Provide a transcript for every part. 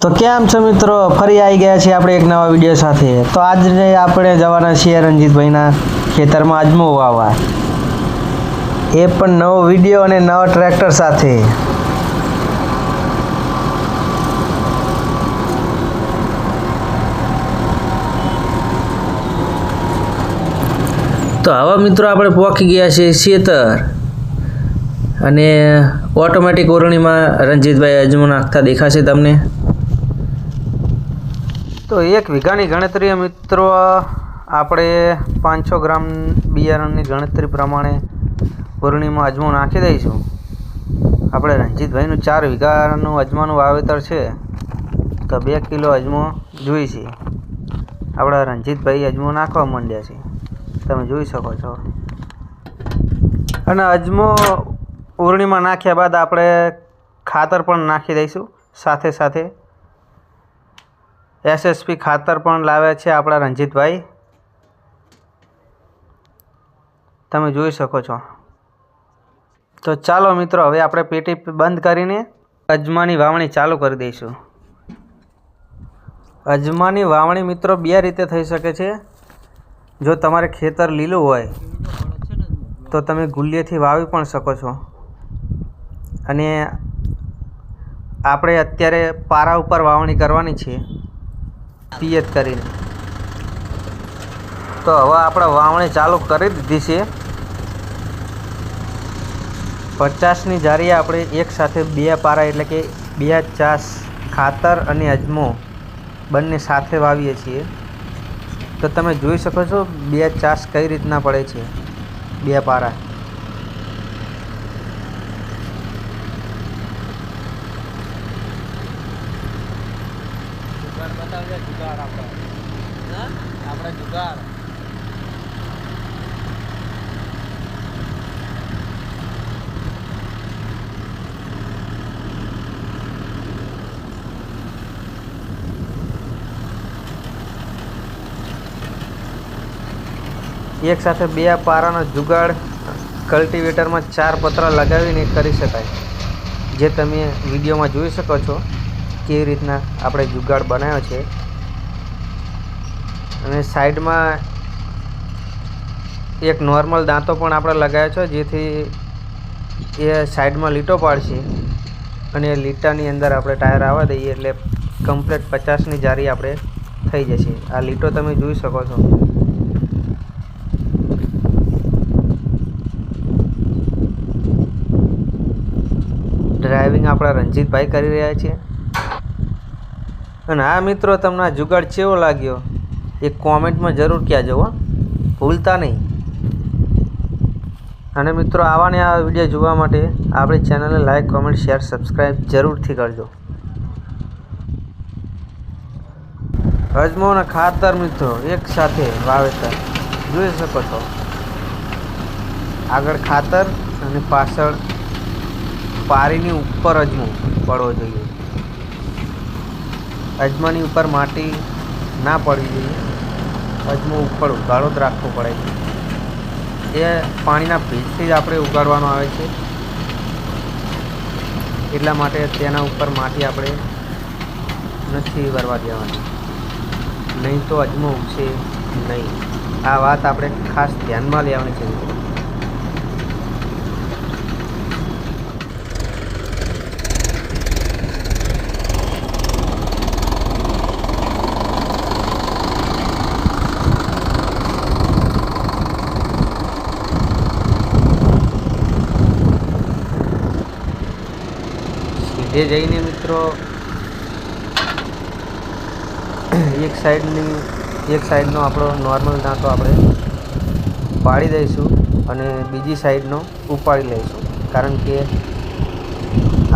તો કેમ છો મિત્રો? ફરી આવી ગયા છીએ આપણે એક નવા વીડિયો સાથે. તો આજે આપણે જવાના છીએ રંજીતભાઈના ખેતરમાં આજમો વાવવા. એ પણ નવો વીડિયો અને નવા ટ્રેક્ટર સાથે. તો આવા મિત્રો આપણે પહોંચી ગયા છીએ શેતર. અને ઓટોમેટિક ઓરણીમાં રણજીતભાઈ અજમો નાખતા દેખાશે તમને. તો એક વીઘાની ગણતરી મિત્રો, આપણે પાંચસો ગ્રામ બિયારણની ગણતરી પ્રમાણે ઓરણીમાં અજમો નાખી દઈશું. આપણે રણજીતભાઈનું ચાર વીઘાનું અજમાનું વાવેતર છે, તો બે કિલો અજમો જોઈશે આપણા રણજીતભાઈ અજમો નાખવા માંડ્યા છે. તમે જોઈ શકો છો. અને અજમો ઓરણીમાં નાખ્યા બાદ આપણે ખાતર પણ નાખી દઈશું. સાથે સાથે એસએસપી ખાતર પણ લાવ્યા છે આપણા રંજીતભાઈ તમે જોઈ શકો છો. તો ચાલો મિત્રો, હવે આપણે પેટી બંધ કરીને અજમાની વાવણી ચાલુ કરી દઈશું. અજમાની વાવણી મિત્રો બે રીતે થઈ શકે છે. જો તમારે ખેતર લીલું હોય, તો તમે ગુલ્લીથી વાવી પણ શકો છો. અને આપણે અત્યારે પારા ઉપર વાવણી કરવાની છે. પિયત કરીને. તો હવે આપણે વાવણી ચાલુ કરી દીધી છે. પચાસની જારીએ આપણે એક સાથે બે પારા એટલે કે બે ચાસ, ખાતર અને અજમો બંને સાથે વાવીએ છીએ. તો તમે જોઈ શકો છો, બે ચાસ કઈ રીતના પડે છે? બે પારા. એક સાથે બે પારાનો જુગાડ કલ્ટિવેટરમાં ચાર પતરા લગાવીને કરી શકાય. જે તમે વિડીયોમાં જોઈ શકો છો. કેવી રીતના આપણે જુગાડ બનાવ્યો છે. અને સાઈડમાં એક નોર્મલ દાંતો પણ આપણે લગાવ્યો છે, જેથી એ સાઈડમાં લીટો પાડશે અને એ લીટાની અંદર આપણે ટાયર આવવા દઈએ એટલે કમ્પ્લેટ પચાસની જારી આપણે થઈ જશે. આ લીટો તમે જોઈ શકો છો. ડ્રાઇવિંગ આપણા રણજીતભાઈ કરી રહ્યા છે. અને આ મિત્રો, તમને આ જુગાડ કેવો લાગ્યો? એ કોમેન્ટમાં જરૂર કહેજો હો. ભૂલતા નહીં. અને મિત્રો આવા ને આ વીડિયો જોવા માટે આપણી ચેનલને લાઇક કોમેન્ટ, શેર સબસ્ક્રાઈબ જરૂરથી કરજો. અજમો અને ખાતર મિત્રો, એક સાથે વાવેતર. જોઈ શકો છો. આગળ ખાતર અને પાછળ પારીની ઉપર અજમો પડવો જોઈએ. અજમાની ઉપર માટી ના પડવી જોઈએ. અજમો ઉપર ઉગાડો જ રાખવો પડે છે. એ પાણીના ભેજથી જ આપણે ઉગાડવાનો આવે છે. એટલા માટે તેના ઉપર માટી આપણે નથી ભરવા દેવાની. નહીં તો અજમો ઉગશે નહીં. આ વાત આપણે ખાસ ધ્યાનમાં લેવાની છે સીધે જઈને મિત્રો, એક સાઈડની, એક સાઈડનો આપણો નોર્મલ દાંતો આપણે પાડી દઈશું અને બીજી સાઈડનો ઉપાડી લઈશું. કારણ કે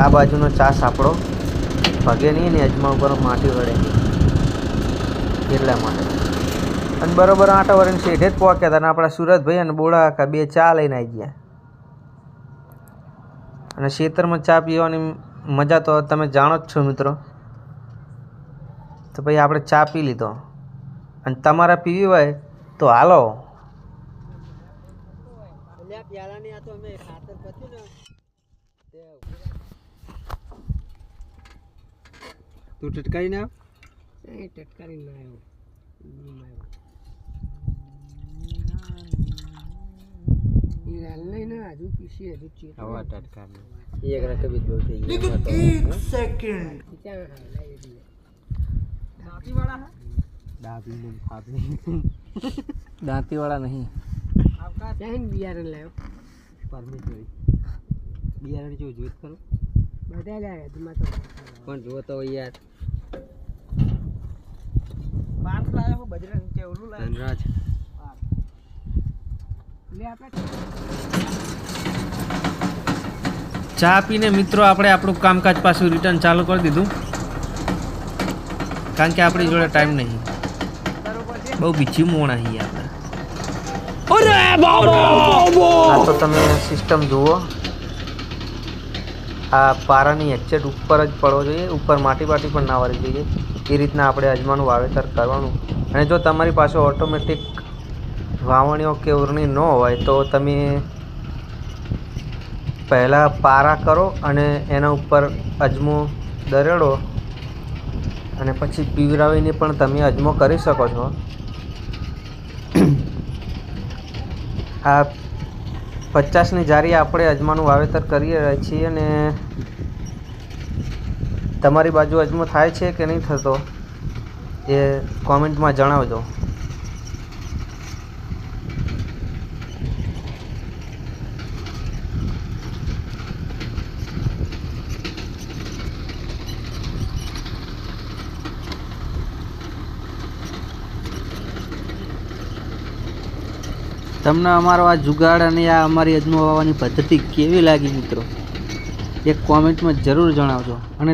આ બાજુનો ચાસ આપણો ભગે નહીં ને અજમા ઉપર માટી વળે એટલા માટે. અને બરોબર આટા વરણ શેઠે જ પહોંચ્યા હતા અને આપણા સુરતભાઈ અને બોડા કાકા બે ચા લઈને આવી ગયા. અને ખેતરમાં ચા પીવાની મજા તો તમે જાણો જ છો મિત્રો. તો પછી આપણે ચા પી લીધો. અને તમારે પીવી હોય તો હાલો. પ્યાલાની આ તો અમે ખાતર પત્યું તું ટટકારી ના એ ટટકારી ના આવ્યો. ને હજુ પીસી હજુ ચીર હવા એક રકે બીજ બહુ થઈ ગયો. ક્યાં હાલ લાવી દઈએ. દાબી ને ફાબી દાંતી વાળા નહીં. ક્યાં બિયારણ જો પરમેશ્વરી બિયારણ જેવું જોઈત કરો બધા લાવ્યા હજુમાં તો પણ જુઓ તો યાર. ઓલું લે આપણે ચા. પીને મિત્રો આપણે આપણું કામકાજ પાછું રિટર્ન ચાલુ કરી દીધું. કારણ કે આપણી જોડે ટાઈમ નહીં. બહુ બીજી મોણ આવી આપણે તો તમે સિસ્ટમ જુઓ. આ પારાની એક્ઝેક્ટ ઉપર જ પડવો જોઈએ. ઉપર માટી બાટી પણ ના વાળી જોઈએ. એ રીતના આપણે અજમાનું વાવેતર કરવાનું. અને જો તમારી પાસે ઓટોમેટિક વાવણીઓ કે ઉરણી ન હોય તો તમે પહેલાં પારા કરો અને એના ઉપર અજમો દરેડો અને પછી પીવરાવીને પણ તમે અજમો કરી શકો છો. આ પચાસની જારી આપણે અજમાનું વાવેતર કરી રહ્યા છીએ અને તમારી બાજુ અજમો થાય છે કે નહીં થતો એ કોમેન્ટમાં જણાવજો. તમને અમારો આ જુગાડ અને આ અમારી અજમો વાવવાની પદ્ધતિ કેવી લાગી મિત્રો? એક કોમેન્ટમાં જરૂર જણાવજો. અને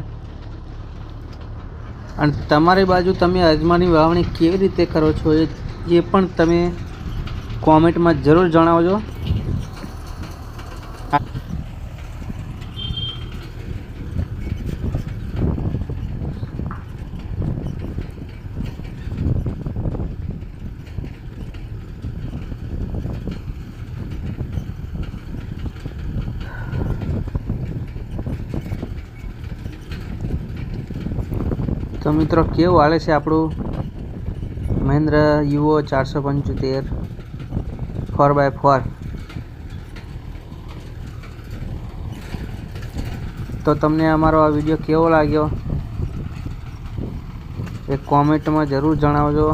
અને તમારી બાજુ તમે અજમાની વાવણી કેવી રીતે કરો છો એ પણ તમે કોમેન્ટમાં જરૂર જણાવજો. તો મિત્રો, કેવું હાલે છે આપણું? મહેન્દ્ર યુઓ ચારસો પંચોતેર. ફોર બાય ફોર તો તમને અમારો આ વીડિયો કેવો લાગ્યો? એ કોમેન્ટમાં જરૂર જણાવજો.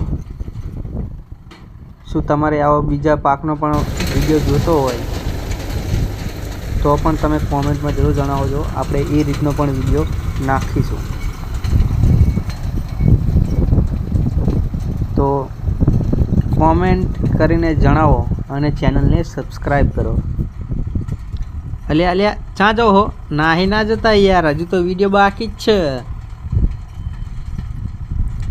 શું તમારે આવો બીજા પાકનો પણ વીડિયો જોતો હોય? તો પણ તમે કોમેન્ટમાં જરૂર જણાવજો. આપણે એ રીતનો પણ વીડિયો નાખીશું. તો કોમેન્ટ કરીને જણાવો અને ચેનલને સબસ્ક્રાઈબ કરો. અલે અલ્યા ચા જાઓ હો? નાહી ના જતા યાર, હજુ તો વીડિયો બાકી જ છે.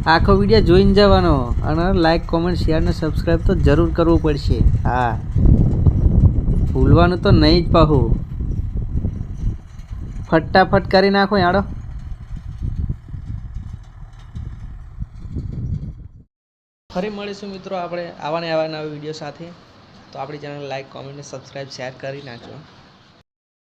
આખો વીડિયો જોઈને જવાનો અને લાઈક કોમેન્ટ શેર ને સબસ્ક્રાઈબ તો જરૂર કરવું પડશે. હા. ભૂલવાનું તો નહીં જ પાહું. ફટાફટ કરી નાખો યાડો ફરી મળીશું મિત્રો આપણે આવા ને આવા નવા વીડિયો સાથે. તો આપણી ચેનલ લાઈક કોમેન્ટ ને સબસ્ક્રાઈબ શેર કરી નાખજો.